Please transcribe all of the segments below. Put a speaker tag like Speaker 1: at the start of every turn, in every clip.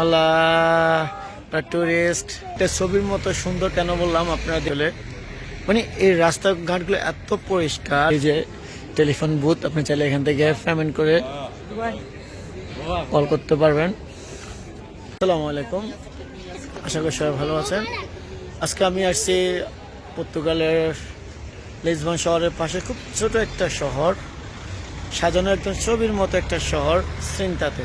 Speaker 1: আল্লাহ tourist এটা ছবির মতো সুন্দর কেন বললাম আপনারা দেখলে মানে এই রাস্তাঘাটগুলো এত পরিষ্কার, এই যে টেলিফোন বুথ আপনি চাইলে এখান থেকে পেমেন্ট করে কল করতে পারবেন। আসসালামু আলাইকুম, আশা করি সবাই ভালো আছেন। আজকে আমি আসছি পর্তুগালের লিসবন শহরের পাশে, খুব ছোট একটা শহর, সাজানো একদম ছবির মতো একটা শহর, সিনতাতে।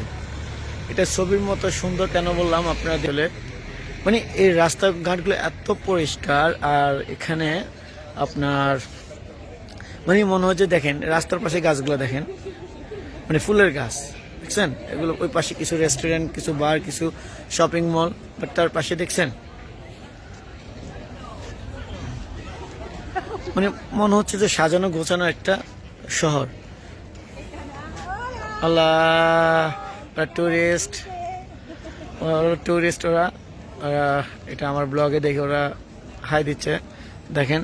Speaker 1: এটা ছবির মতো সুন্দর কেন বললাম আপনারা দিলে মানে এই রাস্তাঘাটগুলো এত পরিষ্কার আর এখানে আপনার মানে মনে হচ্ছে দেখেন, রাস্তার পাশে গাছগুলো দেখেন। মানে ফুলের গাছ, দেখছেন? এগুলো ওই পাশে কিছু রেস্টুরেন্ট কিছু বার কিছু শপিং মল বাট তার পাশে দেখছেন? মানে মনে হচ্ছে যে সাজানো গোছানো একটা শহর। আল্লাহ! টুরিস্ট টুরিস্ট ওরা ওরা এটা আমার ব্লগে দেখে ওরা হাই দিচ্ছে। দেখেন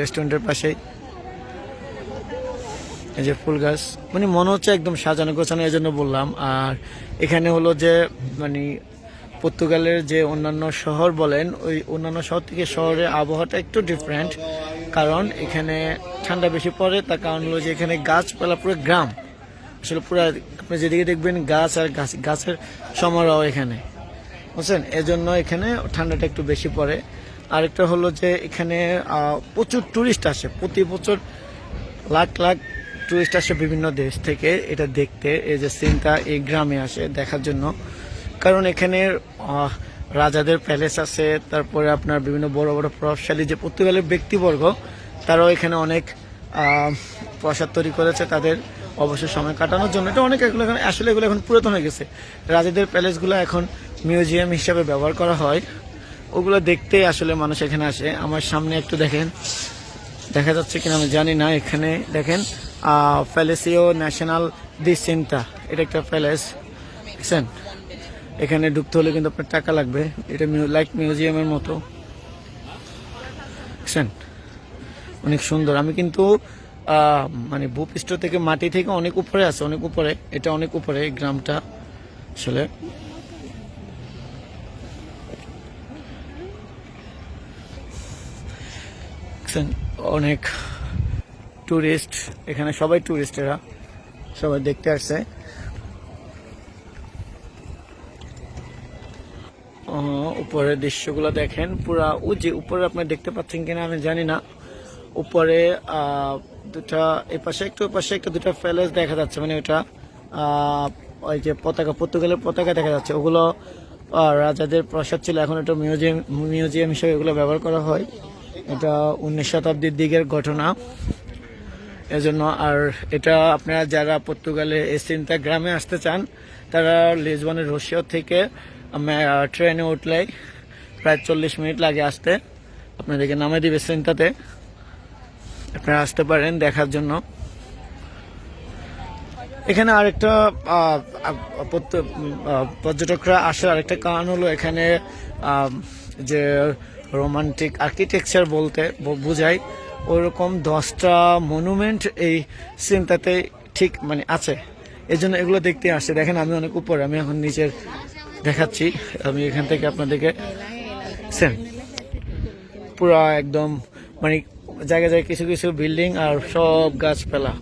Speaker 1: রেস্টুরেন্টের পাশেই। এই যে ফুল গাছ। মানে মনে হচ্ছে একদম সাজানো গোছানো, এই জন্য বললাম। আর এখানে হলো যে মানে পর্তুগালের যে অন্যান্য শহর বলেন, ওই অন্যান্য শহর থেকে শহরের আবহাওয়াটা একটু ডিফারেন্ট কারণ এখানে ঠান্ডা বেশি পড়ে, তার কারণ হলো যে এখানে গাছপালা পুরো গ্রাম। আসলে পুরো আপনি যেদিকে দেখবেন গাছ আর গাছ, গাছের সমারোহ এখানে। বুঝছেন? এজন্য এখানে ঠান্ডাটা একটু বেশি পড়ে। আরেকটা হলো যে এখানে প্রচুর টুরিস্ট আসে। প্রতি বছর লাখ লাখ টুরিস্ট আসে বিভিন্ন দেশ থেকে এটা দেখতে। এই যে সিনটা এই গ্রামে আসে দেখার জন্য। কারণ এখানে রাজাদের প্যালেস আছে, তারপরে আপনার বিভিন্ন বড় বড় প্রভাবশালী যে পর্তুগালের ব্যক্তিবর্গ, তারাও এখানে অনেক প্রসাদ তৈরি করেছে তাদের। অবসর সময় কাটানোর জন্য। এটা অনেক এগুলো এখন আসলে এগুলো এখন পুরাতন হয়ে গেছে। রাজাদের প্যালেসগুলো এখন মিউজিয়াম হিসাবে ব্যবহার করা হয়। ওগুলো দেখতেই আসলে মানুষ এখানে আসে। আমার সামনে একটু দেখেন। দেখা যাচ্ছে কিনা আমি জানি না, এখানে দেখেন প্যালেসিও ন্যাশনাল দি সিনটা এটা একটা প্যালেস। দেখছেন? এখানে ঢুকতে হলে কিন্তু আপনার টাকা লাগবে। এটা লাইক মিউজিয়ামের মতো। দেখছেন? অনেক সুন্দর। আমি কিন্তু মানে ভূপৃষ্ঠ থেকে মাটি থেকে অনেক উপরে আছে, অনেক উপরে। এটা অনেক উপরে, এই গ্রামটা আসলে। অনেক টুরিস্ট এখানে সবাই টুরিস্টেরা সবাই দেখতে আসছে। উপরের দৃশ্যগুলো দেখেন, পুরা ও যে উপরে আপনি দেখতে পাচ্ছেন কিনা আমি জানি না। উপরে দুটা এপাশে, একটু ওই পাশে একটা দুটা প্যালেস দেখা যাচ্ছে। মানে ওটা ওই যে পতাকা, পর্তুগালের পতাকা দেখা যাচ্ছে। ওগুলো রাজাদের প্রসাদ ছিল। এখন এটা মিউজিয়াম মিউজিয়াম হিসেবে এগুলো ব্যবহার করা হয়। এটা উনিশ শতাব্দীর দিকের ঘটনা। এজন্য আর এটা আপনারা যারা পর্তুগালে এসিনতা গ্রামে আসতে চান, তারা লিসবনের রশিয়া থেকে ট্রেনে উঠলে প্রায় চল্লিশ মিনিট লাগে আসতে। আপনাদেরকে নামে দিবে সিনতাতে আপনারা আসতে পারেন দেখার জন্য। এখানে আরেকটা পর্যটকরা আসার আরেকটা কারণ হলো এখানে যে রোমান্টিক আর্কিটেকচার বলতে বোঝায়, ওরকম দশটা মনুমেন্ট এই সিনটাতে ঠিক মানে আছে। এই জন্য এগুলো দেখতে আসছে দেখেন, আমি অনেক উপরে, আমি এখন নিচের দেখাচ্ছি। আমি এখান থেকে আপনাদেরকে সেন পুরা একদম মানে জায়গায় জায়গায় কিছু কিছু বিল্ডিং আর সব গাছপালা।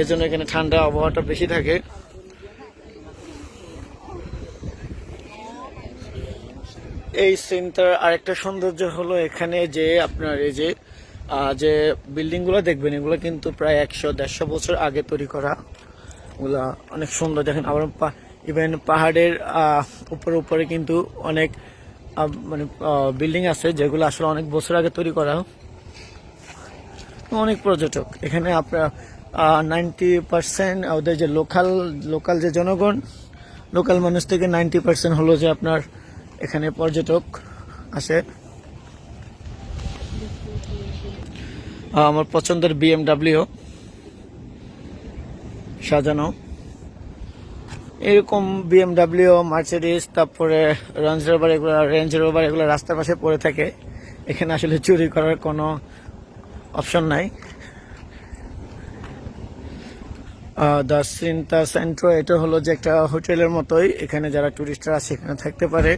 Speaker 1: এর জন্য এখানে ঠান্ডা আবহাওয়াটা বেশি থাকে। এই সিনটার আরেকটা সৌন্দর্য হলো এখানে যে আপনার এই যে যে বিল্ডিংগুলো দেখবেন, এগুলো কিন্তু প্রায় একশো দেড়শো বছর আগে তৈরি করা। ওগুলা অনেক সুন্দর। দেখেন আবার ইভেন পাহাড়ের উপরে উপরে কিন্তু অনেক মানে বিল্ডিং আছে যেগুলো আসলে অনেক বছর আগে তৈরি করা। অনেক পর্যটক। এখানে আপনার নাইনটি পার্সেন্ট ওদের যে লোকাল লোকাল যে জনগণ লোকাল মানুষ থেকে নাইনটি পার্সেন্ট হলো যে আপনার এখানে পর্যটক আসে। আমার পছন্দের বিএমডাব্লিউ সাজানো। এরকম বিএমডাব্লিউ মার্সিডিস তারপরে রেঞ্জ রোভার এগুলো রেঞ্জ রোভার এগুলো রাস্তার পাশে পড়ে থাকে। এখানে আসলে চুরি করার কোনো অপশন নাই। দ্য সিনতা সেন্ট্রো, এটা হলো যে একটা হোটেলের মতোই। এখানে যারা টুরিস্টরা আছে, এখানে থাকতে পারে।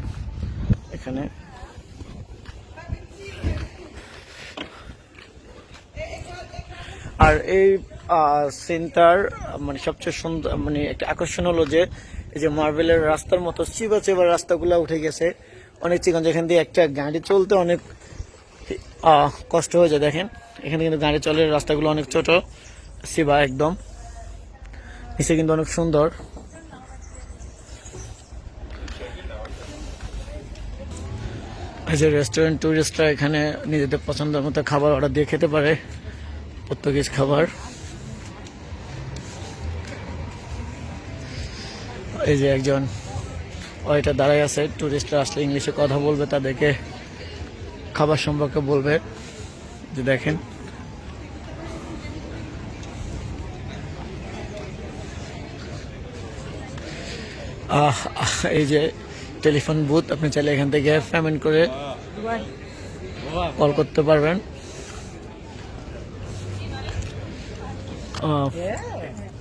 Speaker 1: এখানে। আর এই সেন্টার মানে সবচেয়ে সুন্দর মানে একটা আকর্ষণ হলো যে, এই যে মার্বেলের রাস্তার মতো চিবা চেবা রাস্তাগুলো উঠে গেছে। অনেক চিকন যেখান দিয়ে একটা গাড়ি চলতে অনেক কষ্ট হয়ে যায়, দেখেন। এখানে কিন্তু গাড়ি চলে রাস্তাগুলো অনেক ছোট, সিবা একদম। নিচে কিন্তু অনেক সুন্দর। এই যে রেস্টুরেন্ট টুরিস্টরা এখানে নিজেদের পছন্দের মতো খাবার অর্ডার দিয়ে খেতে পারে পর্তুগিজ খাবার। এই যে একজন ওইটা দাঁড়ায় আছে টুরিস্টরা আসলে ইংলিশে কথা বলবে তাদেরকে। খাবার সম্পর্কে বলবে যে দেখেন। এই যে টেলিফোন বুথ, আপনি চাইলে এখান থেকে পেমেন্ট করে কল করতে পারবেন।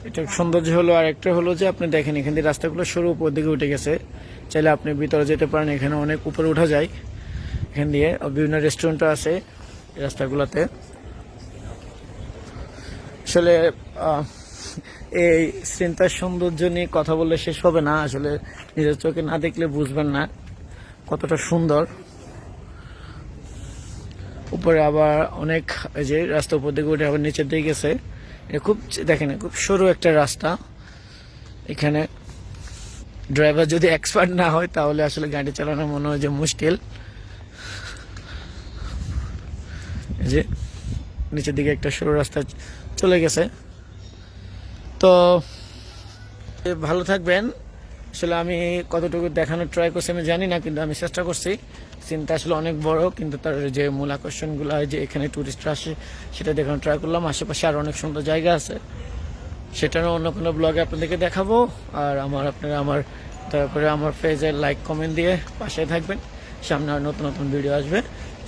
Speaker 1: এটা সৌন্দর্য হলো আর একটা হলো যে আপনি দেখেন এখান দিয়ে রাস্তাগুলো সরু উপর দিকে উঠে গেছে। চাইলে আপনি ভিতরে যেতে পারেন, এখানে অনেক উপরে উঠা যায়। এখান দিয়ে বিভিন্ন রেস্টুরেন্টও আছে রাস্তাগুলোতে। আসলে এই চিন্তার সৌন্দর্য নিয়ে কথা বললে শেষ হবে না। আসলে নিজের চোখে না দেখলে বুঝবেন না কতটা সুন্দর। উপরে আবার অনেক যে রাস্তা উপর দিকে উঠে আবার নিচের দিকে গেছে। খুব, দেখেন, খুব সরু একটা রাস্তা। এখানে ড্রাইভার যদি এক্সপার্ট না হয়, তাহলে আসলে গাড়ি চালানো মনে হয় যে মুশকিল এই যে নিচের দিকে একটা সরু রাস্তা চলে গেছে। তো ভালো থাকবেন। আসলে আমি কতটুকু দেখানোর ট্রাই করছি আমি জানি না, কিন্তু আমি চেষ্টা করছি। সিনটা আসলে অনেক বড়, কিন্তু তার যে মূল আকর্ষণগুলো হয় যে এখানে ট্যুরিস্টরা আসে, সেটা দেখানোর ট্রাই করলাম। আশেপাশে আরও অনেক সুন্দর জায়গা আছে। সেটারও অন্য কোনো ব্লগে আপনাদেরকে দেখাবো। আর আমার, আপনারা আমার, দয়া করে আমার পেজে লাইক কমেন্ট দিয়ে পাশে থাকবেন। সামনে আর নতুন নতুন ভিডিও আসবে।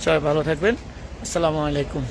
Speaker 1: সবাই ভালো থাকবেন। আসসালামু আলাইকুম।